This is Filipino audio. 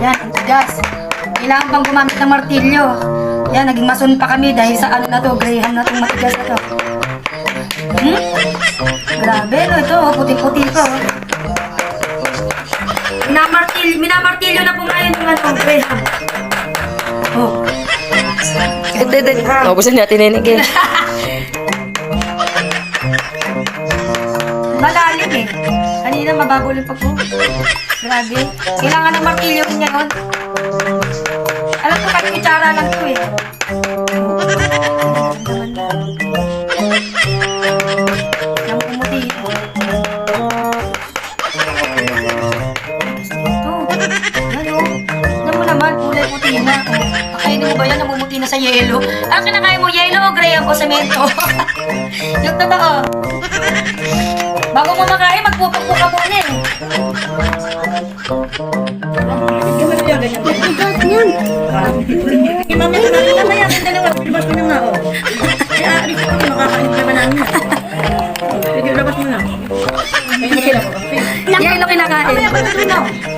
Ang tigas. Kailangan pang gumamit ng martilyo. Yan, naging mason pa kami dahil sa ano na to, graham na itong matigas na to. Hmm? Grabe, no? Ito, oh, puti-puti ko. oh. Minamartil, minamartilyo na po ngayon yung ano, graham. Oh. Ito, ito. Naubusan natin yun again. Malalim eh. Kanina mababaw yung pag Grabe. Kailangan ng martilyo rin ngayon. Alam ko kahit kutsara lang to eh. Yung pumuti. Ito. Yan o. Yan mo naman, kulay puti na. Oh. Kakainin mo ba yan? Namumuti na sa yelo. Ang kinakain mo, yelo o graham o semento? yung totoo. Bago mo makain, magpupukpuk ka muna eh. Ko natin mamaya ang dalawa. Labas mo na nga, oh. Kaya aalis ko, makakain ka ba namin? Sige, labas mo na. Ko. Yelo kinakain. Mamaya ko na